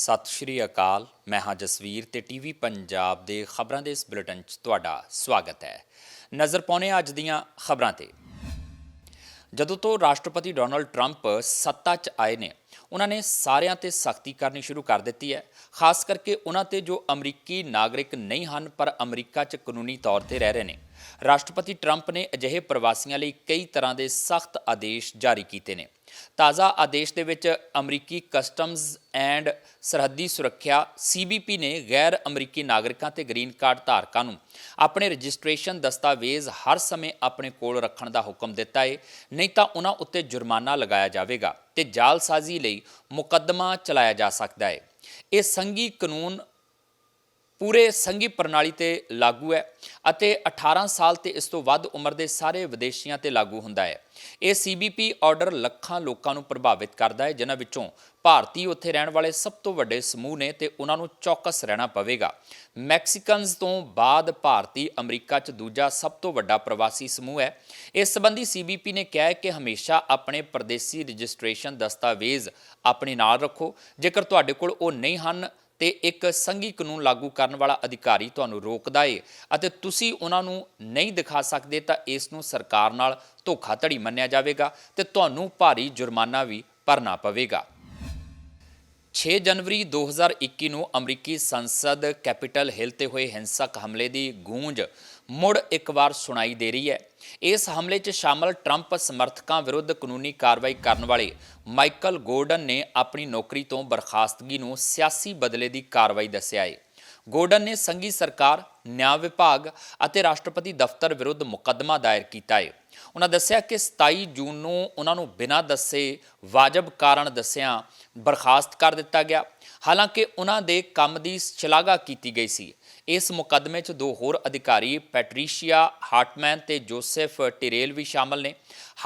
ਸਤਿ ਸ਼੍ਰੀ ਅਕਾਲ। ਮੈਂ ਹਾਂ ਜਸਵੀਰ ਤੇ ਟੀਵੀ ਪੰਜਾਬ ਦੇ ਖਬਰਾਂ ਦੇ ਇਸ ਬੁਲੇਟਿਨ 'ਚ ਤੁਹਾਡਾ ਸਵਾਗਤ ਹੈ। ਨਜ਼ਰ ਪਾਉਣੇ ਅੱਜ ਦੀਆਂ ਖਬਰਾਂ ਤੇ। ਜਦੋਂ ਤੋਂ ਰਾਸ਼ਟਰਪਤੀ ਡੋਨਲਡ ਟਰੰਪ ਸੱਤਾ 'ਚ ਆਏ ਨੇ, ਉਹਨਾਂ ਨੇ ਸਾਰਿਆਂ ਤੇ ਸਖਤੀ ਕਰਨੀ ਸ਼ੁਰੂ ਕਰ ਦਿੱਤੀ ਹੈ। ਖਾਸ ਕਰਕੇ ਉਹਨਾਂ ਤੇ ਜੋ ਅਮਰੀਕੀ ਨਾਗਰਿਕ ਨਹੀਂ ਹਨ, ਪਰ ਅਮਰੀਕਾ 'ਚ ਕਾਨੂੰਨੀ ਤੌਰ ਤੇ ਰਹਿ ਰਹੇ ਨੇ। ਰਾਸ਼ਟਰਪਤੀ ਟਰੰਪ ਨੇ ਅਜਿਹੇ ਪ੍ਰਵਾਸੀਆਂ ਲਈ ਕਈ ਤਰ੍ਹਾਂ ਦੇ ਸਖਤ ਆਦੇਸ਼ ਜਾਰੀ ਕੀਤੇ ਨੇ। ਤਾਜ਼ਾ ਆਦੇਸ਼ ਦੇ ਵਿੱਚ ਅਮਰੀਕੀ ਕਸਟਮਜ਼ ਐਂਡ ਸਰਹੱਦੀ ਸੁਰੱਖਿਆ ਸੀਬੀਪੀ ਨੇ ਗੈਰ ਅਮਰੀਕੀ ਨਾਗਰਿਕਾਂ ਤੇ ਗ੍ਰੀਨ ਕਾਰਡ ਧਾਰਕਾਂ ਨੂੰ ਆਪਣੇ ਰਜਿਸਟ੍ਰੇਸ਼ਨ ਦਸਤਾਵੇਜ਼ ਹਰ ਸਮੇਂ ਆਪਣੇ ਕੋਲ ਰੱਖਣ ਦਾ ਹੁਕਮ ਦਿੱਤਾ ਹੈ ਨਹੀਂ ਤਾਂ ਉਹਨਾਂ ਉੱਤੇ ਜੁਰਮਾਨਾ ਲਗਾਇਆ ਜਾਵੇਗਾ ਤੇ ਜਾਲਸਾਜ਼ੀ ਲਈ ਮੁਕੱਦਮਾ ਚਲਾਇਆ ਜਾ ਸਕਦਾ ਹੈ ਇਹ ਸੰਘੀ ਕਾਨੂੰਨ ਪੂਰੇ ਸੰਘੀ ਪ੍ਰਣਾਲੀ ਤੇ ਲਾਗੂ ਹੈ ਅਤੇ 18 ਸਾਲ ਤੇ ਇਸ ਤੋਂ ਵੱਧ ਉਮਰ ਦੇ ਸਾਰੇ ਵਿਦੇਸ਼ੀਆਂ ਤੇ ਲਾਗੂ ਹੁੰਦਾ ਹੈ। ਇਹ ਸੀਬੀਪੀ ਆਰਡਰ ਲੱਖਾਂ ਲੋਕਾਂ ਨੂੰ ਪ੍ਰਭਾਵਿਤ ਕਰਦਾ ਹੈ, ਜਿਨ੍ਹਾਂ ਵਿੱਚੋਂ ਭਾਰਤੀ ਉੱਥੇ ਰਹਿਣ ਵਾਲੇ ਸਭ ਤੋਂ ਵੱਡੇ ਸਮੂਹ ਨੇ ਤੇ ਉਹਨਾਂ ਨੂੰ ਚੌਕਸ ਰਹਿਣਾ ਪਵੇਗਾ। ਮੈਕਸੀਕਨਸ ਤੋਂ ਬਾਅਦ ਭਾਰਤੀ ਅਮਰੀਕਾ 'ਚ ਦੂਜਾ ਸਭ ਤੋਂ ਵੱਡਾ ਪ੍ਰਵਾਸੀ ਸਮੂਹ ਹੈ। ਇਸ ਸੰਬੰਧੀ ਸੀਬੀਪੀ ਨੇ ਕਿਹਾ ਹੈ ਕਿ ਹਮੇਸ਼ਾ ਆਪਣੇ ਪਰਦੇਸੀ ਰਜਿਸਟ੍ਰੇਸ਼ਨ ਦਸਤਾਵੇਜ਼ ਆਪਣੇ ਨਾਲ ਰੱਖੋ। ਜੇਕਰ ਤੁਹਾਡੇ ਕੋਲ ਉਹ ਨਹੀਂ ਹਨ ਤੇ ਇੱਕ ਸੰਘੀ ਕਾਨੂੰਨ ਲਾਗੂ ਕਰਨ ਵਾਲਾ ਅਧਿਕਾਰੀ ਤੁਹਾਨੂੰ ਰੋਕਦਾ ਏ ਅਤੇ ਤੁਸੀਂ ਉਹਨਾਂ ਨੂੰ ਨਹੀਂ ਦਿਖਾ ਸਕਦੇ ਤਾਂ ਇਸ ਨੂੰ ਸਰਕਾਰ ਨਾਲ ਧੋਖਾਧੜੀ ਮੰਨਿਆ ਜਾਵੇਗਾ ਤੇ ਤੁਹਾਨੂੰ ਭਾਰੀ ਜੁਰਮਾਨਾ ਵੀ ਭਰਨਾ ਪਵੇਗਾ। 6 ਜਨਵਰੀ 2021 ਨੂੰ ਅਮਰੀਕੀ ਸੰਸਦ ਕੈਪੀਟਲ ਹਿਲ ਤੇ ਹੋਏ ਹਿੰਸਕ ਹਮਲੇ ਦੀ ਗੂੰਜ ਮੁੜ ਇੱਕ ਵਾਰ ਸੁਣਾਈ ਦੇ ਰਹੀ ਹੈ। ਇਸ ਹਮਲੇ 'ਚ ਸ਼ਾਮਲ ਟਰੰਪ ਸਮਰਥਕਾਂ ਵਿਰੁੱਧ ਕਾਨੂੰਨੀ ਕਾਰਵਾਈ ਕਰਨ ਵਾਲੇ ਮਾਈਕਲ ਗੋਰਡਨ ਨੇ ਆਪਣੀ ਨੌਕਰੀ ਤੋਂ ਬਰਖਾਸਤਗੀ ਨੂੰ ਸਿਆਸੀ ਬਦਲੇ ਦੀ ਕਾਰਵਾਈ ਦੱਸਿਆ ਹੈ ਗੋਰਡਨ ਨੇ ਸੰਘੀ ਸਰਕਾਰ, ਨਿਆਂ ਵਿਭਾਗ ਅਤੇ ਰਾਸ਼ਟਰਪਤੀ ਦਫ਼ਤਰ ਵਿਰੁੱਧ ਮੁਕੱਦਮਾ ਦਾਇਰ ਕੀਤਾ ਹੈ ਉਹਨਾਂ ਦੱਸਿਆ ਕਿ 27 ਜੂਨ ਨੂੰ ਉਹਨਾਂ ਨੂੰ ਬਿਨਾਂ ਦੱਸੇ ਵਾਜਬ ਕਾਰਨ ਦੱਸਿਆਂ ਬਰਖਾਸਤ ਕਰ ਦਿੱਤਾ ਗਿਆ। ਹਾਲਾਂਕਿ ਉਹਨਾਂ ਦੇ ਕੰਮ ਦੀ ਸ਼ਲਾਘਾ ਕੀਤੀ ਗਈ ਸੀ। ਇਸ ਮੁਕੱਦਮੇ 'ਚ ਦੋ ਹੋਰ ਅਧਿਕਾਰੀ, ਪੈਟਰੀਸ਼ੀਆ ਹਾਰਟਮੈਨ ਤੇ ਜੋਸੈਫ ਟਿਰੇਲ ਵੀ ਸ਼ਾਮਲ ਨੇ।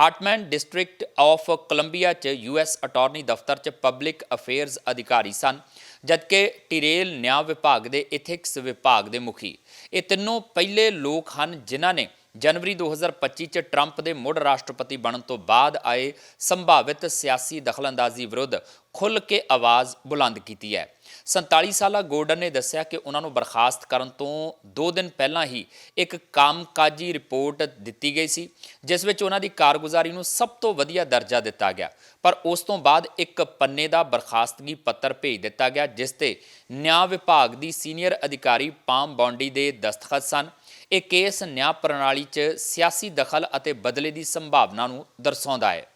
ਹਾਰਟਮੈਨ ਡਿਸਟ੍ਰਿਕਟ ਆਫ ਕੋਲੰਬੀਆ 'ਚ ਯੂਐਸ ਅਟਾਰਨੀ ਦਫ਼ਤਰ 'ਚ ਪਬਲਿਕ ਅਫੇਅਰਸ ਅਧਿਕਾਰੀ ਸਨ, ਜਦਕਿ ਟਿਰੇਲ ਨਿਆਂ ਵਿਭਾਗ ਦੇ ਇਥਿਕਸ ਵਿਭਾਗ ਦੇ ਮੁਖੀ। ਇਹ ਤਿੰਨੋਂ ਪਹਿਲੇ ਲੋਕ ਹਨ ਜਿਨ੍ਹਾਂ ਨੇ ਜਨਵਰੀ 2025 ਚ ਟਰੰਪ ਦੇ ਮੁੜ ਰਾਸ਼ਟਰਪਤੀ ਬਣਨ ਤੋਂ ਬਾਅਦ ਆਏ ਸੰਭਾਵਿਤ ਸਿਆਸੀ ਦਖਲਅੰਦਾਜ਼ੀ ਵਿਰੁੱਧ ਖੁੱਲ੍ਹ ਕੇ ਆਵਾਜ਼ ਬੁਲੰਦ ਕੀਤੀ ਹੈ। 47 ਸਾਲਾ ਗੋਰਡਨ ਨੇ ਦੱਸਿਆ ਕਿ ਉਹਨਾਂ ਨੂੰ ਬਰਖਾਸਤ ਕਰਨ ਤੋਂ 2 ਦਿਨ ਪਹਿਲਾਂ ਹੀ ਇੱਕ ਕਾਮਕਾਜੀ ਰਿਪੋਰਟ ਦਿੱਤੀ ਗਈ ਸੀ, ਜਿਸ ਵਿੱਚ ਉਹਨਾਂ ਦੀ ਕਾਰਗੁਜ਼ਾਰੀ ਨੂੰ ਸਭ ਤੋਂ ਵਧੀਆ ਦਰਜਾ ਦਿੱਤਾ ਗਿਆ। ਪਰ ਉਸ ਤੋਂ ਬਾਅਦ ਇੱਕ ਪੰਨੇ ਦਾ ਬਰਖਾਸਤਗੀ ਪੱਤਰ ਭੇਜ ਦਿੱਤਾ ਗਿਆ, ਜਿਸ ਤੇ ਨਿਆਂ ਵਿਭਾਗ ਦੀ ਸੀਨੀਅਰ ਅਧਿਕਾਰੀ ਪਾਮ ਬੌਂਡੀ ਦੇ ਦਸਤਖਤ ਸਨ। ਇਹ ਕੇਸ ਨਿਆਂ ਪ੍ਰਣਾਲੀ 'ਚ ਸਿਆਸੀ ਦਖਲ ਅਤੇ ਬਦਲੇ ਦੀ ਸੰਭਾਵਨਾ ਨੂੰ ਦਰਸਾਉਂਦਾ ਹੈ।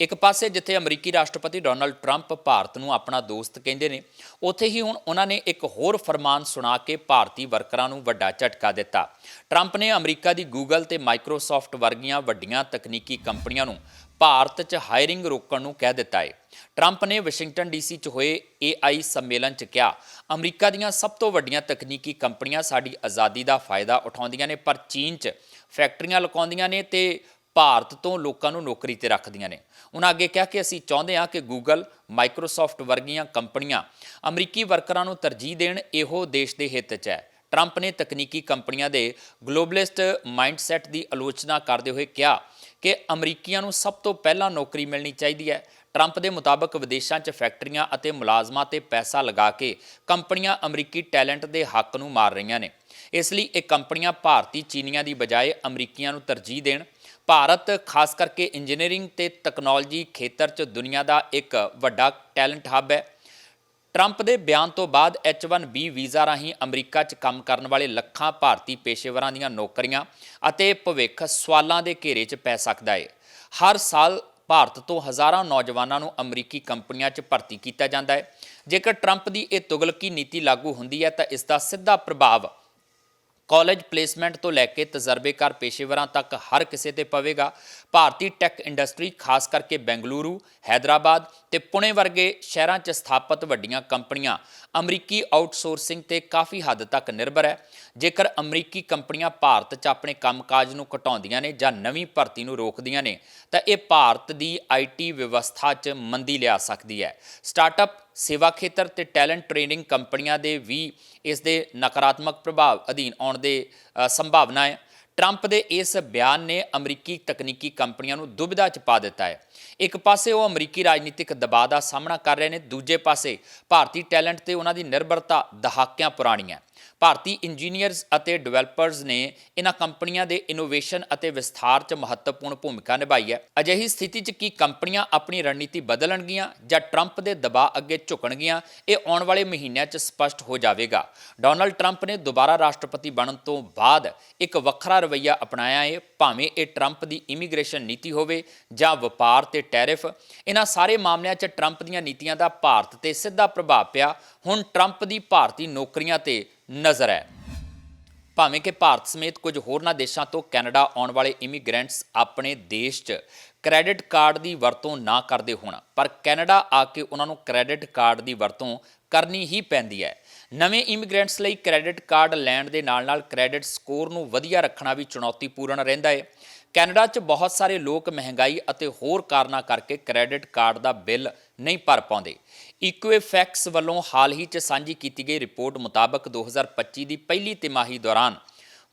ਇੱਕ ਪਾਸੇ ਜਿੱਥੇ ਅਮਰੀਕੀ ਰਾਸ਼ਟਰਪਤੀ ਡੋਨਲਡ ਟਰੰਪ ਭਾਰਤ ਨੂੰ ਆਪਣਾ ਦੋਸਤ ਕਹਿੰਦੇ ਨੇ, ਉੱਥੇ ਹੀ ਹੁਣ ਉਹਨਾਂ ਨੇ ਇੱਕ ਹੋਰ ਫਰਮਾਨ ਸੁਣਾ ਕੇ ਭਾਰਤੀ ਵਰਕਰਾਂ ਨੂੰ ਵੱਡਾ ਝਟਕਾ ਦਿੱਤਾ। ਟਰੰਪ ਨੇ ਅਮਰੀਕਾ ਦੀ ਗੂਗਲ ਤੇ ਮਾਈਕਰੋਸਾਫਟ ਵਰਗੀਆਂ ਵੱਡੀਆਂ ਤਕਨੀਕੀ ਕੰਪਨੀਆਂ ਨੂੰ ਭਾਰਤ 'ਚ ਹਾਇਰਿੰਗ ਰੋਕਣ ਨੂੰ ਕਹਿ ਦਿੱਤਾ ਹੈ ਟਰੰਪ ਨੇ ਵਾਸ਼ਿੰਗਟਨ ਡੀਸੀ 'ਚ ਹੋਏ AI ਸੰਮੇਲਨ 'ਚ ਕਿਹਾ, ਅਮਰੀਕਾ ਦੀਆਂ ਸਭ ਤੋਂ ਵੱਡੀਆਂ ਤਕਨੀਕੀ ਕੰਪਨੀਆਂ ਸਾਡੀ ਆਜ਼ਾਦੀ ਦਾ ਫਾਇਦਾ ਉਠਾਉਂਦੀਆਂ ਨੇ, ਪਰ ਚੀਨ 'ਚ ਫੈਕਟਰੀਆਂ ਲਗਾਉਂਦੀਆਂ ਨੇ ਤੇ ਭਾਰਤ ਤੋਂ ਲੋਕਾਂ ਨੂੰ ਨੌਕਰੀ ਤੇ ਰੱਖਦੀਆਂ ਨੇ। ਉਹਨਾਂ ਅੱਗੇ ਕਿਹਾ ਕਿ ਅਸੀਂ ਚਾਹੁੰਦੇ ਹਾਂ ਕਿ ਗੂਗਲ ਮਾਈਕਰੋਸਾਫਟ ਵਰਗੀਆਂ ਕੰਪਨੀਆਂ ਅਮਰੀਕੀ ਵਰਕਰਾਂ ਨੂੰ ਤਰਜੀਹ ਦੇਣ, ਇਹੋ ਦੇਸ਼ ਦੇ ਹਿੱਤ 'ਚ ਹੈ। ਟਰੰਪ ਨੇ ਤਕਨੀਕੀ ਕੰਪਨੀਆਂ ਦੇ ਗਲੋਬਲਿਸਟ ਮਾਈਂਡਸੈਟ ਦੀ ਆਲੋਚਨਾ ਕਰਦੇ ਹੋਏ ਕਿਹਾ ਕਿ ਅਮਰੀਕੀਆਂ ਨੂੰ ਸਭ ਤੋਂ ਪਹਿਲਾਂ ਨੌਕਰੀ ਮਿਲਣੀ ਚਾਹੀਦੀ ਹੈ। ਟਰੰਪ ਦੇ ਮੁਤਾਬਕ ਵਿਦੇਸ਼ਾਂ 'ਚ ਫੈਕਟਰੀਆਂ ਅਤੇ ਮੁਲਾਜ਼ਮਾਂ ਤੇ ਪੈਸਾ ਲਗਾ ਕੇ ਕੰਪਨੀਆਂ ਅਮਰੀਕੀ ਟੈਲੈਂਟ ਦੇ ਹੱਕ ਨੂੰ ਮਾਰ ਰਹੀਆਂ ਨੇ। ਇਸ ਲਈ ਇਹ ਕੰਪਨੀਆਂ ਭਾਰਤੀ ਚੀਨੀਆਂ ਦੀ ਬਜਾਏ ਅਮਰੀਕੀਆਂ ਨੂੰ ਤਰਜੀਹ ਦੇਣ। ਭਾਰਤ, ਖਾਸ ਕਰਕੇ ਇੰਜੀਨੀਅਰਿੰਗ ਤੇ ਟੈਕਨੋਲੋਜੀ ਖੇਤਰ 'ਚ ਦੁਨੀਆ ਦਾ ਇੱਕ ਵੱਡਾ ਟੈਲੈਂਟ ਹੱਬ ਹੈ। ਟਰੰਪ ਦੇ ਬਿਆਨ ਤੋਂ ਬਾਅਦ H1B ਵੀਜ਼ਾ ਰਾਹੀਂ ਅਮਰੀਕਾ 'ਚ ਕੰਮ ਕਰਨ ਵਾਲੇ ਲੱਖਾਂ ਭਾਰਤੀ ਪੇਸ਼ੇਵਰਾਂ ਦੀਆਂ ਨੌਕਰੀਆਂ ਅਤੇ ਭਵਿੱਖ ਸਵਾਲਾਂ ਦੇ ਘੇਰੇ 'ਚ ਪੈ ਸਕਦਾ ਹੈ ਹਰ ਸਾਲ ਭਾਰਤ ਤੋਂ ਹਜ਼ਾਰਾਂ ਨੌਜਵਾਨਾਂ ਨੂੰ ਅਮਰੀਕੀ ਕੰਪਨੀਆਂ 'ਚ ਭਰਤੀ ਕੀਤਾ ਜਾਂਦਾ ਹੈ ਜੇਕਰ ਟਰੰਪ ਦੀ ਇਹ ਤੁਗਲਕੀ ਨੀਤੀ ਲਾਗੂ ਹੁੰਦੀ ਹੈ ਤਾਂ ਇਸ ਦਾ ਸਿੱਧਾ ਪ੍ਰਭਾਵ ਕਾਲਜ ਪਲੇਸਮੈਂਟ ਤੋਂ ਲੈ ਕੇ ਤਜਰਬੇਕਾਰ ਪੇਸ਼ੇਵਰਾਂ ਤੱਕ ਹਰ ਕਿਸੇ ਤੇ ਪਵੇਗਾ। ਭਾਰਤੀ ਟੈਕ ਇੰਡਸਟਰੀ, ਖਾਸ ਕਰਕੇ ਬੈਂਗਲੁਰੂ ਹైదరాబాద్ ਤੇ ਪੁਣੇ ਵਰਗੇ ਸ਼ਹਿਰਾਂ 'ਚ ਸਥਾਪਿਤ ਵੱਡੀਆਂ ਕੰਪਨੀਆਂ, ਅਮਰੀਕੀ ਆਊਟਸੋਰਸਿੰਗ ਤੇ ਕਾਫੀ ਹੱਦ ਤੱਕ ਨਿਰਭਰ ਹੈ। ਜੇਕਰ ਅਮਰੀਕੀ ਕੰਪਨੀਆਂ ਭਾਰਤ 'ਚ ਆਪਣੇ ਕੰਮਕਾਜ ਨੂੰ ਘਟਾਉਂਦੀਆਂ ਨੇ ਜਾਂ ਨਵੀਂ ਭਰਤੀ ਨੂੰ ਰੋਕਦੀਆਂ ਨੇ, ਤਾਂ ਇਹ ਭਾਰਤ ਦੀ ਆਈਟੀ ਵਿਵਸਥਾ 'ਚ ਮੰਦੀ ਲਿਆ ਸਕਦੀ ਹੈ। ਸਟਾਰਟਅਪ, ਸੇਵਾ ਖੇਤਰ ਤੇ ਟੈਲੈਂਟ ਟ੍ਰੇਨਿੰਗ ਕੰਪਨੀਆਂ ਦੇ ਵੀ ਇਸ ਦੇ ਨਕਾਰਾਤਮਕ ਪ੍ਰਭਾਵ ਅਧੀਨ ਆਉਣ ਦੇ ਸੰਭਾਵਨਾ ਹੈ। ਟਰੰਪ ਦੇ ਇਸ ਬਿਆਨ ਨੇ ਅਮਰੀਕੀ ਤਕਨੀਕੀ ਕੰਪਨੀਆਂ ਨੂੰ ਦੁਬਿਧਾ 'ਚ ਪਾ ਦਿੱਤਾ ਹੈ। ਇੱਕ ਪਾਸੇ ਉਹ ਅਮਰੀਕੀ ਰਾਜਨੀਤਿਕ ਦਬਾਅ ਦਾ ਸਾਹਮਣਾ ਕਰ ਰਹੇ ਨੇ, ਦੂਜੇ ਪਾਸੇ ਭਾਰਤੀ ਟੈਲੈਂਟ ਤੇ ਉਹਨਾਂ ਦੀ ਨਿਰਭਰਤਾ ਦਹਾਕਿਆਂ ਪੁਰਾਣੀ ਹੈ। ਭਾਰਤੀ ਇੰਜੀਨੀਅਰਸ ਅਤੇ ਡਿਵੈਲਪਰਸ ਨੇ ਇਹਨਾਂ ਕੰਪਨੀਆਂ ਦੇ ਇਨੋਵੇਸ਼ਨ ਅਤੇ ਵਿਸਥਾਰ 'ਚ ਮਹੱਤਵਪੂਰਨ ਭੂਮਿਕਾ ਨਿਭਾਈ ਹੈ। ਅਜਿਹੀ ਸਥਿਤੀ 'ਚ ਕੀ ਕੰਪਨੀਆਂ ਆਪਣੀ ਰਣਨੀਤੀ ਬਦਲਣਗੀਆਂ ਜਾਂ ਟਰੰਪ ਦੇ ਦਬਾਅ ਅੱਗੇ ਝੁਕਣਗੀਆਂ, ਇਹ ਆਉਣ ਵਾਲੇ ਮਹੀਨਿਆਂ 'ਚ ਸਪਸ਼ਟ ਹੋ ਜਾਵੇਗਾ। ਡੋਨਲਡ ਟਰੰਪ ਨੇ ਦੁਬਾਰਾ ਰਾਸ਼ਟਰਪਤੀ ਬਣਨ ਤੋਂ ਬਾਅਦ ਇੱਕ ਵੱਖਰਾ ਰਵੱਈਆ ਅਪਣਾਇਆ ਹੈ, ਭਾਵੇਂ ਇਹ ਟਰੰਪ ਦੀ ਇਮੀਗ੍ਰੇਸ਼ਨ ਨੀਤੀ ਹੋਵੇ ਜਾਂ ਵਪਾਰ ਤੇ ਟੈਰਿਫ ਇਹਨਾਂ ਸਾਰੇ ਮਾਮਲਿਆਂ 'ਚ ਟਰੰਪ ਦੀਆਂ ਨੀਤੀਆਂ ਦਾ ਭਾਰਤ ਤੇ ਸਿੱਧਾ ਪ੍ਰਭਾਵ ਪਿਆ। ਹੁਣ ਟਰੰਪ ਦੀ ਭਾਰਤੀ ਨੌਕਰੀਆਂ ਤੇ ਨਜ਼ਰ ਹੈ। ਭਾਵੇਂ ਕਿ ਭਾਰਤ ਸਮੇਤ ਕੁਝ ਹੋਰਨਾਂ ਦੇਸ਼ਾਂ ਤੋਂ ਕੈਨੇਡਾ ਆਉਣ ਵਾਲੇ ਇਮੀਗ੍ਰੈਂਟਸ ਆਪਣੇ ਦੇਸ਼ 'ਚ ਕ੍ਰੈਡਿਟ ਕਾਰਡ ਦੀ ਵਰਤੋਂ ਨਾ ਕਰਦੇ ਹੋਣ, ਪਰ ਕੈਨੇਡਾ ਆ ਕੇ ਉਹਨਾਂ ਨੂੰ ਕ੍ਰੈਡਿਟ ਕਾਰਡ ਦੀ ਵਰਤੋਂ ਕਰਨੀ ਹੀ ਪੈਂਦੀ ਹੈ। ਨਵੇਂ ਇਮੀਗ੍ਰੈਂਟਸ ਲਈ ਕ੍ਰੈਡਿਟ ਕਾਰਡ ਲੈਣ ਦੇ ਨਾਲ-ਨਾਲ ਕ੍ਰੈਡਿਟ ਸਕੋਰ ਨੂੰ ਵਧੀਆ ਰੱਖਣਾ ਵੀ ਚੁਣੌਤੀਪੂਰਨ ਰਹਿੰਦਾ ਹੈ। ਕੈਨੇਡਾ 'ਚ ਬਹੁਤ ਸਾਰੇ ਲੋਕ ਮਹਿੰਗਾਈ ਅਤੇ ਹੋਰ ਕਾਰਨਾਂ ਕਰਕੇ ਕ੍ਰੈਡਿਟ ਕਾਰਡ ਦਾ ਬਿੱਲ ਨਹੀਂ ਭਰ ਪਾਉਂਦੇ। ਇਕੁਇਫੈਕਸ ਵੱਲੋਂ ਹਾਲ ਹੀ 'ਚ ਸਾਂਝੀ ਕੀਤੀ ਗਈ ਰਿਪੋਰਟ ਮੁਤਾਬਕ 2025 ਦੀ ਪਹਿਲੀ ਤਿਮਾਹੀ ਦੌਰਾਨ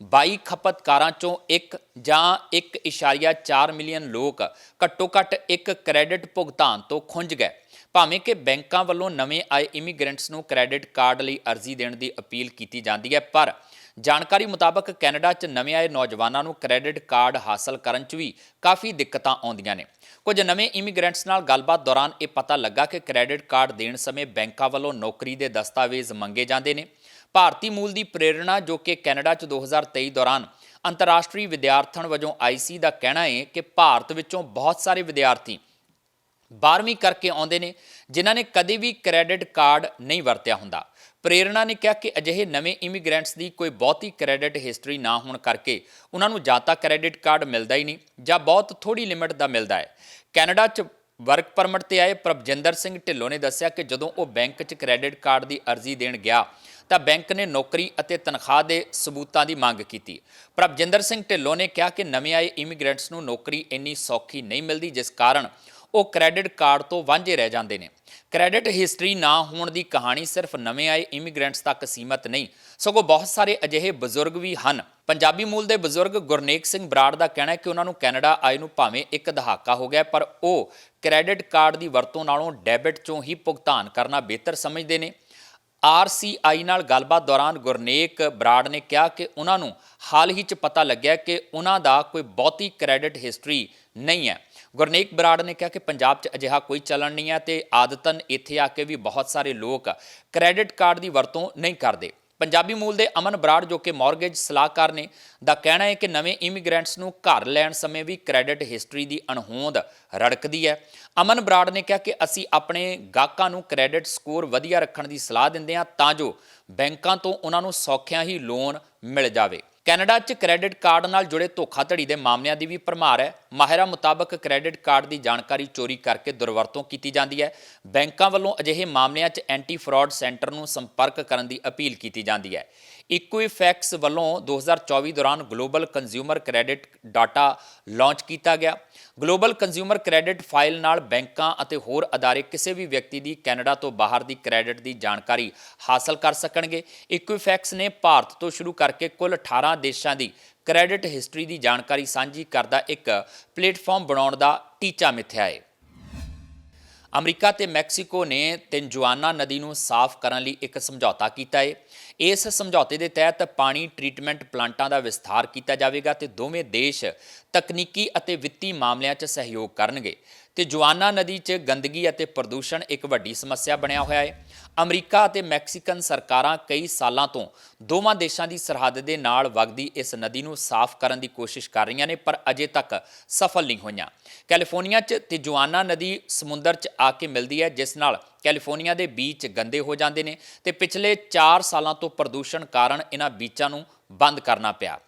22 ਖਪਤਕਾਰਾਂ ਚੋਂ ਇੱਕ ਜਾਂ 1.4 ਮਿਲੀਅਨ ਲੋਕ ਘੱਟੋ-ਘੱਟ ਇੱਕ ਕ੍ਰੈਡਿਟ ਭੁਗਤਾਨ ਤੋਂ ਖੁੰਝ ਗਏ। ਭਾਵੇਂ ਕਿ ਬੈਂਕਾਂ ਵੱਲੋਂ ਨਵੇਂ ਆਏ ਇਮੀਗ੍ਰੈਂਟਸ ਨੂੰ ਕ੍ਰੈਡਿਟ ਕਾਰਡ ਲਈ ਅਰਜ਼ੀ ਦੇਣ ਦੀ ਅਪੀਲ ਕੀਤੀ ਜਾਂਦੀ ਹੈ, ਪਰ ਜਾਣਕਾਰੀ ਮੁਤਾਬਕ ਕੈਨੇਡਾ 'ਚ ਨਵੇਂ ਆਏ ਨੌਜਵਾਨਾਂ ਨੂੰ ਕ੍ਰੈਡਿਟ ਕਾਰਡ ਹਾਸਲ ਕਰਨ 'ਚ ਵੀ ਕਾਫੀ ਦਿੱਕਤਾਂ ਆਉਂਦੀਆਂ ਨੇ। ਕੁਝ ਨਵੇਂ ਇਮੀਗ੍ਰੈਂਟਸ ਨਾਲ ਗੱਲਬਾਤ ਦੌਰਾਨ ਇਹ ਪਤਾ ਲੱਗਾ ਕਿ ਕ੍ਰੈਡਿਟ ਕਾਰਡ ਦੇਣ ਸਮੇਂ ਬੈਂਕਾਂ ਵੱਲੋਂ ਨੌਕਰੀ ਦੇ ਦਸਤਾਵੇਜ਼ ਮੰਗੇ ਜਾਂਦੇ ਨੇ। ਭਾਰਤੀ ਮੂਲ ਦੀ ਪ੍ਰੇਰਣਾ ਜੋ ਕਿ ਕੈਨੇਡਾ 'ਚ 2023 ਦੌਰਾਨ ਅੰਤਰਰਾਸ਼ਟਰੀ ਵਿਦਿਆਰਥਣ ਵਜੋਂ ਆਈਸੀ ਦਾ ਕਹਿਣਾ ਹੈ ਕਿ ਭਾਰਤ ਵਿੱਚੋਂ ਬਹੁਤ ਸਾਰੇ ਵਿਦਿਆਰਥੀ 12ਵੀਂ ਕਰਕੇ ਆਉਂਦੇ ਨੇ, ਜਿਨ੍ਹਾਂ ਨੇ ਕਦੇ ਵੀ ਕ੍ਰੈਡਿਟ ਕਾਰਡ ਨਹੀਂ ਵਰਤਿਆ ਹੁੰਦਾ। ਪ੍ਰੇਰਣਾ ਨੇ ਕਿਹਾ ਕਿ ਅਜਿਹੇ ਨਵੇਂ ਇਮੀਗ੍ਰੈਂਟਸ ਦੀ ਕੋਈ ਬਹੁਤੀ ਕ੍ਰੈਡਿਟ ਹਿਸਟਰੀ ਨਾ ਹੋਣ ਕਰਕੇ ਉਹਨਾਂ ਨੂੰ ਜਾਂ ਤਾਂ ਕ੍ਰੈਡਿਟ ਕਾਰਡ ਮਿਲਦਾ ਹੀ ਨਹੀਂ ਜਾਂ ਬਹੁਤ ਥੋੜੀ ਲਿਮਿਟ ਦਾ ਮਿਲਦਾ ਹੈ। ਕੈਨੇਡਾ 'ਚ ਵਰਕ ਪਰਮਿਟ ਤੇ ਆਏ ਪ੍ਰਭਜਿੰਦਰ ਸਿੰਘ ਢਿੱਲੋਂ ਨੇ ਦੱਸਿਆ ਕਿ ਜਦੋਂ ਉਹ ਬੈਂਕ 'ਚ ਕ੍ਰੈਡਿਟ ਕਾਰਡ ਦੀ ਅਰਜ਼ੀ ਦੇਣ ਗਿਆ ਤਾਂ ਬੈਂਕ ਨੇ ਨੌਕਰੀ ਅਤੇ ਤਨਖਾਹ ਦੇ ਸਬੂਤਾਂ ਦੀ ਮੰਗ ਕੀਤੀ। ਪ੍ਰਭਜਿੰਦਰ ਸਿੰਘ ਢਿੱਲੋਂ ਨੇ ਕਿਹਾ ਕਿ ਨਵੇਂ ਆਏ ਇਮੀਗ੍ਰੈਂਟਸ ਨੂੰ ਨੌਕਰੀ ਇੰਨੀ ਸੌਖੀ ਨਹੀਂ ਮਿਲਦੀ ਜਿਸ ਕਾਰਨ ਉਹ ਕ੍ਰੈਡਿਟ ਕਾਰਡ ਤੋਂ ਵਾਂਝੇ ਰਹਿ ਜਾਂਦੇ ਨੇ। ਕ੍ਰੈਡਿਟ ਹਿਸਟਰੀ ਨਾ ਹੋਣ ਦੀ ਕਹਾਣੀ ਸਿਰਫ ਨਵੇਂ ਆਏ ਇਮੀਗ੍ਰੈਂਟਸ ਤੱਕ ਸੀਮਤ ਨਹੀਂ, ਸਗੋਂ ਬਹੁਤ ਸਾਰੇ ਅਜਿਹੇ ਬਜ਼ੁਰਗ ਵੀ ਹਨ। ਪੰਜਾਬੀ ਮੂਲ ਦੇ ਬਜ਼ੁਰਗ ਗੁਰਨੇਕ ਸਿੰਘ ਬਰਾੜ ਦਾ ਕਹਿਣਾ ਹੈ ਕਿ ਉਹਨਾਂ ਨੂੰ ਕੈਨੇਡਾ ਆਏ ਨੂੰ ਭਾਵੇਂ ਇੱਕ ਦਹਾਕਾ ਹੋ ਗਿਆ, ਪਰ ਉਹ ਕ੍ਰੈਡਿਟ ਕਾਰਡ ਦੀ ਵਰਤੋਂ ਨਾਲੋਂ ਡੈਬਿਟ ਚੋਂ ਹੀ ਭੁਗਤਾਨ ਕਰਨਾ ਬਿਹਤਰ ਸਮਝਦੇ ਨੇ। ਆਰਸੀਆਈ ਨਾਲ ਗੱਲਬਾਤ ਦੌਰਾਨ ਗੁਰਨੇਕ ਬਰਾੜ ਨੇ ਕਿਹਾ ਕਿ ਉਹਨਾਂ ਨੂੰ ਹਾਲ ਹੀ 'ਚ ਪਤਾ ਲੱਗਿਆ ਕਿ ਉਹਨਾਂ ਦਾ ਕੋਈ ਬਹੁਤੀ ਕ੍ਰੈਡਿਟ ਹਿਸਟਰੀ ਨਹੀਂ ਹੈ। ਗੁਰਨੇਕ ਬਰਾੜ ਨੇ ਕਿਹਾ ਕਿ ਪੰਜਾਬ 'ਚ ਅਜਿਹਾ ਕੋਈ ਚਲਣ ਨਹੀਂ ਹੈ ਤੇ ਆਦਤਨ ਇੱਥੇ ਆ ਕੇ ਵੀ ਬਹੁਤ ਸਾਰੇ ਲੋਕ ਕ੍ਰੈਡਿਟ ਕਾਰਡ ਦੀ ਵਰਤੋਂ ਨਹੀਂ ਕਰਦੇ। ਪੰਜਾਬੀ ਮੂਲ ਦੇ ਅਮਨ ਬਰਾੜ ਜੋ ਕਿ ਮਾਰਗੇਜ ਸਲਾਹਕਾਰ ਨੇ, ਦਾ ਕਹਿਣਾ ਹੈ ਕਿ ਨਵੇਂ ਇਮੀਗ੍ਰੈਂਟਸ ਨੂੰ ਘਰ ਲੈਣ ਸਮੇਂ ਵੀ ਕ੍ਰੈਡਿਟ ਹਿਸਟਰੀ ਦੀ ਅਣਹੋਂਦ ਰੜਕਦੀ ਹੈ। ਅਮਨ ਬਰਾੜ ਨੇ ਕਿਹਾ ਕਿ ਅਸੀਂ ਆਪਣੇ ਗਾਹਕਾਂ ਨੂੰ ਕ੍ਰੈਡਿਟ ਸਕੋਰ ਵਧੀਆ ਰੱਖਣ ਦੀ ਸਲਾਹ ਦਿੰਦੇ ਹਾਂ ਤਾਂ ਜੋ ਬੈਂਕਾਂ ਤੋਂ ਉਹਨਾਂ ਨੂੰ ਸੌਖਿਆਂ ਹੀ ਲੋਨ ਮਿਲ ਜਾਵੇ। ਕੈਨੇਡਾ 'ਚ ਕ੍ਰੈਡਿਟ ਕਾਰਡ ਨਾਲ ਜੁੜੇ ਧੋਖਾਧੜੀ ਦੇ ਮਾਮਲਿਆਂ ਦੀ ਵੀ ਭਰਮਾਰ ਹੈ। ਮਾਹਿਰਾਂ ਮੁਤਾਬਕ ਕ੍ਰੈਡਿਟ ਕਾਰਡ ਦੀ ਜਾਣਕਾਰੀ ਚੋਰੀ ਕਰਕੇ ਦੁਰਵਰਤੋਂ ਕੀਤੀ ਜਾਂਦੀ ਹੈ। ਬੈਂਕਾਂ ਵੱਲੋਂ ਅਜਿਹੇ ਮਾਮਲਿਆਂ 'ਚ ਐਂਟੀ ਫਰਾਡ ਸੈਂਟਰ ਨੂੰ ਸੰਪਰਕ ਕਰਨ ਦੀ ਅਪੀਲ ਕੀਤੀ ਜਾਂਦੀ ਹੈ। ਇਕੁਇਫੈਕਸ ਵੱਲੋਂ 2024 ਦੌਰਾਨ global consumer credit data launch ਕੀਤਾ ਗਿਆ। ਗਲੋਬਲ ਕੰਜ਼ਿਊਮਰ ਕ੍ਰੈਡਿਟ ਫਾਈਲ ਨਾਲ ਬੈਂਕਾਂ ਅਤੇ ਹੋਰ ਅਦਾਰੇ ਕਿਸੇ ਵੀ ਵਿਅਕਤੀ ਦੀ ਕੈਨੇਡਾ ਤੋਂ ਬਾਹਰ ਦੀ ਕ੍ਰੈਡਿਟ ਦੀ ਜਾਣਕਾਰੀ ਹਾਸਲ ਕਰ ਸਕਣਗੇ। ਇਕੁਇਫੈਕਸ ਨੇ ਭਾਰਤ ਤੋਂ ਸ਼ੁਰੂ ਕਰਕੇ ਕੁੱਲ 18 ਦੇਸ਼ਾਂ ਦੀ ਕ੍ਰੈਡਿਟ ਹਿਸਟਰੀ ਦੀ ਜਾਣਕਾਰੀ ਸਾਂਝੀ ਕਰਦਾ ਇੱਕ ਪਲੇਟਫਾਰਮ ਬਣਾਉਣ ਦਾ ਟੀਚਾ ਮਿੱਥਿਆ ਹੈ। ਅਮਰੀਕਾ ਤੇ ਮੈਕਸੀਕੋ ਨੇ ਤਿੰਜੁਆਨਾ ਨਦੀ ਨੂੰ ਸਾਫ਼ ਕਰਨ ਲਈ ਇੱਕ ਸਮਝੌਤਾ ਕੀਤਾ ਹੈ ਇਸ ਸਮਝੌਤੇ ਦੇ ਤਹਿਤ ਪਾਣੀ ਟ੍ਰੀਟਮੈਂਟ ਪਲਾਂਟਾਂ ਦਾ ਵਿਸਥਾਰ ਕੀਤਾ ਜਾਵੇਗਾ ਤੇ ਦੋਵੇਂ ਦੇਸ਼ ਤਕਨੀਕੀ ਅਤੇ ਵਿੱਤੀ ਮਾਮਲਿਆਂ 'ਚ ਸਹਿਯੋਗ ਕਰਨਗੇ। ਤੇ ਜੁਆਨਾ ਨਦੀ 'ਚ ਗੰਦਗੀ ਅਤੇ ਪ੍ਰਦੂਸ਼ਣ ਇੱਕ ਵੱਡੀ ਸਮੱਸਿਆ ਬਣਿਆ ਹੋਇਆ ਹੈ ਅਮਰੀਕਾ ਅਤੇ ਮੈਕਸੀਕਨ ਸਰਕਾਰਾਂ ਕਈ ਸਾਲਾਂ ਤੋਂ ਦੋਵਾਂ ਦੇਸ਼ਾਂ ਦੀ ਸਰਹੱਦ ਦੇ ਨਾਲ ਵਗਦੀ ਇਸ ਨਦੀ ਨੂੰ ਸਾਫ਼ ਕਰਨ ਦੀ ਕੋਸ਼ਿਸ਼ ਕਰ ਰਹੀਆਂ ਨੇ, ਪਰ ਅਜੇ ਤੱਕ ਸਫਲ ਨਹੀਂ ਹੋਈਆਂ। ਕੈਲੀਫੋਰਨੀਆ 'ਚ ਤਿਜੁਆਨਾ ਨਦੀ ਸਮੁੰਦਰ 'ਚ ਆ ਕੇ ਮਿਲਦੀ ਹੈ, ਜਿਸ ਨਾਲ ਕੈਲੀਫੋਰਨੀਆ ਦੇ ਬੀਚ ਗੰਦੇ ਹੋ ਜਾਂਦੇ ਨੇ। ਤੇ ਪਿਛਲੇ 4 ਸਾਲਾਂ ਤੋਂ ਪ੍ਰਦੂਸ਼ਣ ਕਾਰਨ ਇਹਨਾਂ ਬੀਚਾਂ ਨੂੰ ਬੰਦ ਕਰਨਾ ਪਿਆ।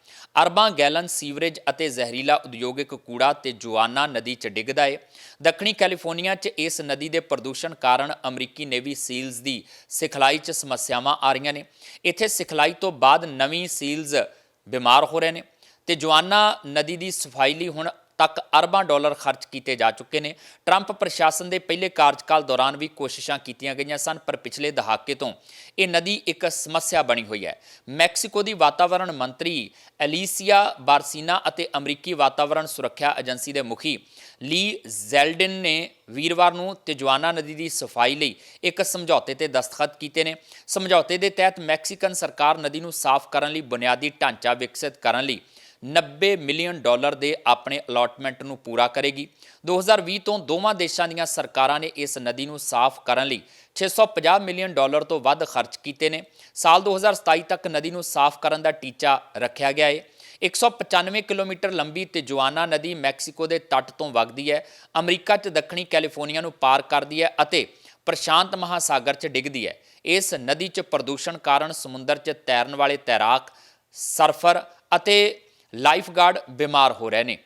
ਅਰਬਾਂ ਗੈਲਨ ਸੀਵਰੇਜ ਅਤੇ ਜ਼ਹਿਰੀਲਾ ਉਦਯੋਗਿਕ ਕੂੜਾ ਤੇ ਜੁਆਨਾ ਨਦੀ 'ਚ ਡਿੱਗਦਾ ਏ। ਦੱਖਣੀ ਕੈਲੀਫੋਰਨੀਆ 'ਚ ਇਸ ਨਦੀ ਦੇ ਪ੍ਰਦੂਸ਼ਣ ਕਾਰਨ ਅਮਰੀਕੀ ਨੇਵੀ ਸੀਲਜ਼ ਦੀ ਸਿਖਲਾਈ 'ਚ ਸਮੱਸਿਆਵਾਂ ਆ ਰਹੀਆਂ ਨੇ। ਇੱਥੇ ਸਿਖਲਾਈ ਤੋਂ ਬਾਅਦ ਨਵੀਂ ਸੀਲਜ਼ ਬਿਮਾਰ ਹੋ ਰਹੇ ਨੇ ਤੇ ਜੁਆਨਾ ਨਦੀ ਦੀ ਸਫ਼ਾਈ ਲਈ ਹੁਣ ਤੱਕ ਅਰਬਾਂ ਡਾਲਰ ਖਰਚ ਕੀਤੇ ਜਾ ਚੁੱਕੇ ਨੇ। ਟਰੰਪ ਪ੍ਰਸ਼ਾਸਨ ਦੇ ਪਹਿਲੇ ਕਾਰਜਕਾਲ ਦੌਰਾਨ ਵੀ ਕੋਸ਼ਿਸ਼ਾਂ ਕੀਤੀਆਂ ਗਈਆਂ ਸਨ, ਪਰ ਪਿਛਲੇ ਦਹਾਕੇ ਤੋਂ ਇਹ ਨਦੀ ਇੱਕ ਸਮੱਸਿਆ ਬਣੀ ਹੋਈ ਹੈ। ਮੈਕਸੀਕੋ ਦੀ ਵਾਤਾਵਰਣ ਮੰਤਰੀ ਐਲੀਸੀਆ ਬਾਰਸੀਨਾ ਅਤੇ ਅਮਰੀਕੀ ਵਾਤਾਵਰਣ ਸੁਰੱਖਿਆ ਏਜੰਸੀ ਦੇ ਮੁਖੀ ਲੀ ਜ਼ੈਲਡਨ ਨੇ ਵੀਰਵਾਰ ਨੂੰ ਤਿਜਵਾਨਾ ਨਦੀ ਦੀ ਸਫ਼ਾਈ ਲਈ ਇੱਕ ਸਮਝੌਤੇ ਤੇ ਦਸਤਖਤ ਕੀਤੇ ਨੇ। ਸਮਝੌਤੇ ਦੇ ਤਹਿਤ ਮੈਕਸੀਕਨ ਸਰਕਾਰ ਨਦੀ ਨੂੰ ਸਾਫ਼ ਕਰਨ ਲਈ ਬੁਨਿਆਦੀ ਢਾਂਚਾ ਵਿਕਸਿਤ ਕਰਨ ਲਈ 90 ਮਿਲੀਅਨ ਡਾਲਰ ਦੇ ਆਪਣੇ ਅਲਾਟਮੈਂਟ ਨੂੰ ਪੂਰਾ ਕਰੇਗੀ। 2020 ਤੋਂ ਦੋਵਾਂ ਦੇਸ਼ਾਂ ਦੀਆਂ ਸਰਕਾਰਾਂ ਨੇ ਇਸ ਨਦੀ ਨੂੰ ਸਾਫ਼ ਕਰਨ ਲਈ 650 ਮਿਲੀਅਨ ਡਾਲਰ ਤੋਂ ਵੱਧ ਖਰਚ ਕੀਤੇ ਨੇ। ਸਾਲ 2027 ਤੱਕ ਨਦੀ ਨੂੰ ਸਾਫ਼ ਕਰਨ ਦਾ ਟੀਚਾ ਰੱਖਿਆ ਗਿਆ ਹੈ 195 ਕਿਲੋਮੀਟਰ ਲੰਬੀ ਤਿਜੁਆਨਾ ਨਦੀ ਮੈਕਸੀਕੋ ਦੇ ਤੱਟ ਤੋਂ ਵਗਦੀ ਹੈ। ਅਮਰੀਕਾ 'ਚ ਦੱਖਣੀ ਕੈਲੀਫੋਰਨੀਆ ਨੂੰ ਪਾਰ ਕਰਦੀ ਹੈ ਅਤੇ ਪ੍ਰਸ਼ਾਂਤ ਮਹਾਸਾਗਰ 'ਚ ਡਿੱਗਦੀ ਹੈ। ਇਸ ਨਦੀ 'ਚ ਪ੍ਰਦੂਸ਼ਣ ਕਾਰਨ ਸਮੁੰਦਰ 'ਚ ਤੈਰਨ ਵਾਲੇ ਤੈਰਾਕ, ਸਰਫਰ ਅਤੇ ਲਾਈਫਗਾਰਡ ਬਿਮਾਰ ਹੋ ਰਹੇ ਨੇ।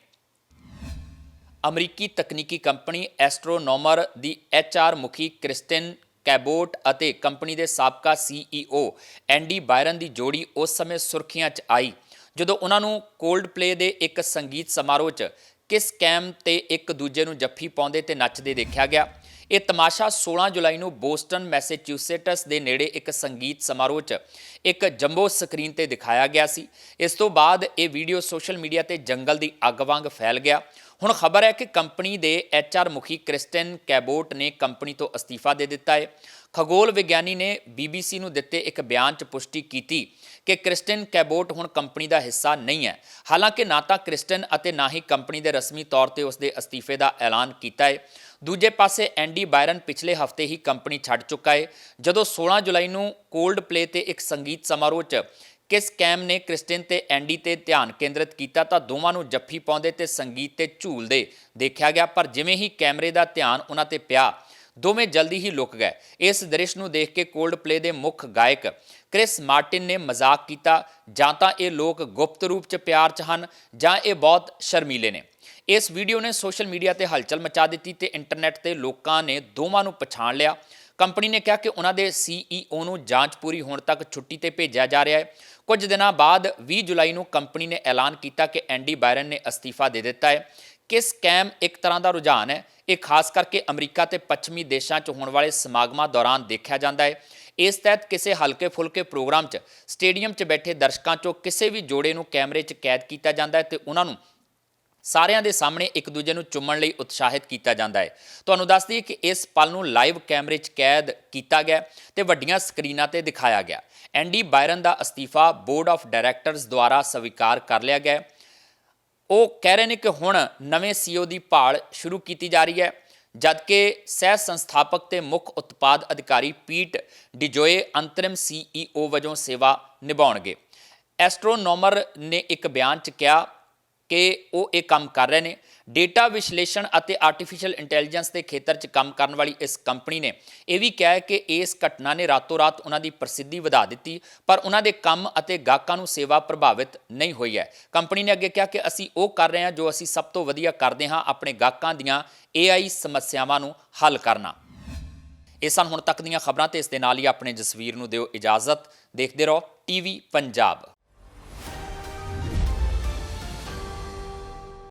ਅਮਰੀਕੀ ਤਕਨੀਕੀ ਕੰਪਨੀ ਐਸਟਰੋਨੋਮਰ ਦੀ ਐਚਆਰ ਮੁਖੀ ਕ੍ਰਿਸਟਿਨ ਕੈਬੋਟ ਅਤੇ ਕੰਪਨੀ ਦੇ ਸਾਬਕਾ ਸੀਈਓ ਐਂਡੀ ਬਾਇਰਨ ਦੀ ਜੋੜੀ ਉਸ ਸਮੇਂ ਸੁਰਖੀਆਂ 'ਚ ਆਈ, ਜਦੋਂ ਉਹਨਾਂ ਨੂੰ ਕੋਲਡ ਪਲੇ ਦੇ ਇੱਕ ਸੰਗੀਤ ਸਮਾਰੋਹ 'ਚ ਕਿਸ ਕੈਮ ਤੇ ਇੱਕ ਦੂਜੇ ਨੂੰ ਜੱਫੀ ਪਾਉਂਦੇ ਤੇ ਨੱਚਦੇ ਦੇਖਿਆ ਗਿਆ। ਇਹ ਤਮਾਸ਼ਾ 16 ਜੁਲਾਈ ਨੂੰ ਬੋਸਟਨ ਮੈਸੇਚਿਉਸੇਟਸ ਦੇ ਨੇੜੇ ਇੱਕ ਸੰਗੀਤ ਸਮਾਰੋਹ 'ਚ ਇੱਕ ਜੰਬੋ ਸਕਰੀਨ ਤੇ ਦਿਖਾਇਆ ਗਿਆ ਸੀ। ਇਸ ਤੋਂ ਬਾਅਦ ਇਹ ਵੀਡੀਓ ਸੋਸ਼ਲ ਮੀਡੀਆ ਤੇ ਜੰਗਲ ਦੀ ਅੱਗ ਵਾਂਗ ਫੈਲ ਗਿਆ। ਹੁਣ ਖਬਰ ਹੈ ਕਿ ਕੰਪਨੀ ਦੇ ਐਚਆਰ ਮੁਖੀ ਕ੍ਰਿਸਟਨ ਕੈਬੋਟ ਨੇ ਕੰਪਨੀ ਤੋਂ ਅਸਤੀਫਾ ਦੇ ਦਿੱਤਾ ਹੈ। ਖਗੋਲ ਵਿਗਿਆਨੀ ਨੇ ਬੀਬੀਸੀ ਨੂੰ ਦਿੱਤੇ ਇੱਕ ਬਿਆਨ 'ਚ ਪੁਸ਼ਟੀ ਕੀਤੀ ਕਿ ਕ੍ਰਿਸਟਨ ਕੈਬੋਟ ਹੁਣ ਕੰਪਨੀ ਦਾ ਹਿੱਸਾ ਨਹੀਂ ਹੈ। ਹਾਲਾਂਕਿ ਨਾ ਤਾਂ ਕ੍ਰਿਸਟਨ ਅਤੇ ਨਾ ਹੀ ਕੰਪਨੀ ਦੇ ਰਸਮੀ ਤੌਰ ਤੇ ਉਸ ਦੇ ਅਸਤੀਫੇ ਦਾ ਐਲਾਨ ਕੀਤਾ ਹੈ। ਦੂਜੇ ਪਾਸੇ ਐਂਡੀ ਬਾਇਰਨ ਪਿਛਲੇ ਹਫ਼ਤੇ ਹੀ ਕੰਪਨੀ ਛੱਡ ਚੁੱਕਾ ਹੈ ਜਦੋਂ 16 ਜੁਲਾਈ ਨੂੰ ਕੋਲਡ ਪਲੇ ਤੇ ਇੱਕ ਸੰਗੀਤ ਸਮਾਰੋਹ 'ਚ ਕਿਸ ਕੈਮ ਨੇ ਕ੍ਰਿਸਟਨ ਤੇ ਐਂਡੀ ਤੇ ਧਿਆਨ ਕੇਂਦਰਿਤ ਕੀਤਾ ਤਾਂ ਦੋਵਾਂ ਨੂੰ ਜੱਫੀ ਪਾਉਂਦੇ ਤੇ ਸੰਗੀਤ ਤੇ ਝੂਲਦੇ ਦੇਖਿਆ ਗਿਆ, ਪਰ ਜਿਵੇਂ ਹੀ ਕੈਮਰੇ ਦਾ ਧਿਆਨ ਉਹਨਾਂ ਤੇ ਪਿਆ, ਦੋਵੇਂ ਜਲਦੀ ਹੀ ਲੁਕ ਗਏ। ਇਸ ਦ੍ਰਿਸ਼ ਨੂੰ ਦੇਖ ਕੇ ਕੋਲਡ ਪਲੇ ਦੇ ਮੁੱਖ ਗਾਇਕ ਕ੍ਰਿਸ ਮਾਰਟਿਨ ਨੇ ਮਜ਼ਾਕ ਕੀਤਾ, ਜਾਂ ਤਾਂ ਇਹ ਲੋਕ ਗੁਪਤ ਰੂਪ 'ਚ ਪਿਆਰ 'ਚ ਹਨ, ਜਾਂ ਇਹ ਬਹੁਤ ਸ਼ਰਮੀਲੇ ਨੇ। ਇਸ ਵੀਡੀਓ ਨੇ ਸੋਸ਼ਲ ਮੀਡੀਆ ਤੇ ਹਲਚਲ ਮਚਾ ਦਿੱਤੀ ਤੇ ਇੰਟਰਨੈਟ ਤੇ ਲੋਕਾਂ ਨੇ ਦੋਵਾਂ ਨੂੰ ਪਛਾਣ ਲਿਆ। ਕੰਪਨੀ ਨੇ ਕਿਹਾ ਕਿ ਉਹਨਾਂ ਦੇ ਸੀਈਓ ਨੂੰ ਜਾਂਚ ਪੂਰੀ ਹੋਣ ਤੱਕ ਛੁੱਟੀ ਤੇ ਭੇਜਿਆ ਜਾ ਰਿਹਾ ਹੈ। ਕੁਝ ਦਿਨਾਂ ਬਾਅਦ 20 ਜੁਲਾਈ ਨੂੰ ਕੰਪਨੀ ਨੇ ਐਲਾਨ ਕੀਤਾ ਕਿ ਐਂਡੀ ਬਾਇਰਨ ਨੇ ਅਸਤੀਫਾ ਦੇ ਦਿੱਤਾ ਹੈ। ਕਿਸ ਕੈਮ ਇੱਕ ਤਰ੍ਹਾਂ ਦਾ ਰੁਝਾਨ ਹੈ। ਇਹ ਖਾਸ ਕਰਕੇ ਅਮਰੀਕਾ ਤੇ ਪੱਛਮੀ ਦੇਸ਼ਾਂ 'ਚ ਹੋਣ ਵਾਲੇ ਸਮਾਗਮਾਂ ਦੌਰਾਨ ਦੇਖਿਆ ਜਾਂਦਾ ਹੈ। ਇਸ ਤਹਿਤ ਕਿਸੇ ਹਲਕੇ ਫੁਲਕੇ ਪ੍ਰੋਗਰਾਮ 'ਚ ਸਟੇਡੀਅਮ 'ਚ ਬੈਠੇ ਦਰਸ਼ਕਾਂ 'ਚੋਂ ਕਿਸੇ ਵੀ ਜੋੜੇ ਨੂੰ ਕੈਮਰੇ 'ਚ ਕੈਦ ਕੀਤਾ ਜਾਂਦਾ ਹੈ ਤੇ ਉਹਨਾਂ ਨੂੰ ਸਾਰਿਆਂ ਦੇ ਸਾਹਮਣੇ ਇੱਕ ਦੂਜੇ ਨੂੰ ਚੁੰਮਣ ਲਈ ਉਤਸ਼ਾਹਿਤ ਕੀਤਾ ਜਾਂਦਾ ਹੈ। ਤੁਹਾਨੂੰ ਦੱਸ ਦਈਏ ਕਿ ਇਸ ਪਲ ਨੂੰ ਲਾਈਵ ਕੈਮਰੇ 'ਚ ਕੈਦ ਕੀਤਾ ਗਿਆ ਤੇ ਵੱਡੀਆਂ ਸਕਰੀਨਾਂ ਤੇ ਦਿਖਾਇਆ ਗਿਆ। ਐਂਡੀ ਬਾਇਰਨ ਦਾ ਅਸਤੀਫਾ ਬੋਰਡ ਆਫ ਡਾਇਰੈਕਟਰਸ ਦੁਆਰਾ ਸਵੀਕਾਰ ਕਰ ਲਿਆ ਗਿਆ। ਉਹ ਕਹਿ ਰਹੇ ਨੇ ਕਿ ਹੁਣ ਨਵੇਂ ਸੀਈਓ ਦੀ ਭਾਲ ਸ਼ੁਰੂ ਕੀਤੀ ਜਾ ਰਹੀ ਹੈ, ਜਦਕਿ ਸਹਿ ਸੰਸਥਾਪਕ ਤੇ ਮੁੱਖ ਉਤਪਾਦ ਅਧਿਕਾਰੀ ਪੀਟ ਡਿਜੋਏ ਅੰਤਰਿਮ ਸੀਈਓ ਵਜੋਂ ਸੇਵਾ ਨਿਭਾਉਣਗੇ। ਐਸਟਰੋਨੋਮਰ ਨੇ ਇੱਕ ਬਿਆਨ 'ਚ ਕਿਹਾ ਕਿ ਉਹ ਇਹ ਕੰਮ ਕਰ ਰਹੇ ਨੇ। ਡੇਟਾ ਵਿਸ਼ਲੇਸ਼ਣ ਅਤੇ ਆਰਟੀਫੀਸ਼ੀਅਲ ਇੰਟੈਲੀਜੈਂਸ ਦੇ ਖੇਤਰ 'ਚ ਕੰਮ ਕਰਨ ਵਾਲੀ ਇਸ ਕੰਪਨੀ ਨੇ ਇਹ ਵੀ ਕਿਹਾ ਕਿ ਇਸ ਘਟਨਾ ਨੇ ਰਾਤੋਂ ਰਾਤ ਉਹਨਾਂ ਦੀ ਪ੍ਰਸਿੱਧੀ ਵਧਾ ਦਿੱਤੀ, ਪਰ ਉਹਨਾਂ ਦੇ ਕੰਮ ਅਤੇ ਗਾਹਕਾਂ ਨੂੰ ਸੇਵਾ ਪ੍ਰਭਾਵਿਤ ਨਹੀਂ ਹੋਈ ਹੈ। ਕੰਪਨੀ ਨੇ ਅੱਗੇ ਕਿਹਾ ਕਿ ਅਸੀਂ ਉਹ ਕਰ ਰਹੇ ਹਾਂ ਜੋ ਅਸੀਂ ਸਭ ਤੋਂ ਵਧੀਆ ਕਰਦੇ ਹਾਂ, ਆਪਣੇ ਗਾਹਕਾਂ ਦੀਆਂ AI ਸਮੱਸਿਆਵਾਂ ਨੂੰ ਹੱਲ ਕਰਨਾ। ਇਹ ਸਨ ਹੁਣ ਤੱਕ ਦੀਆਂ ਖਬਰਾਂ ਤੇ ਇਸ ਦੇ ਨਾਲ ਹੀ ਆਪਣੇ ਜਸਵੀਰ ਨੂੰ ਦਿਓ ਇਜਾਜ਼ਤ। ਦੇਖਦੇ ਰਹੋ ਟੀਵੀ ਪੰਜਾਬ।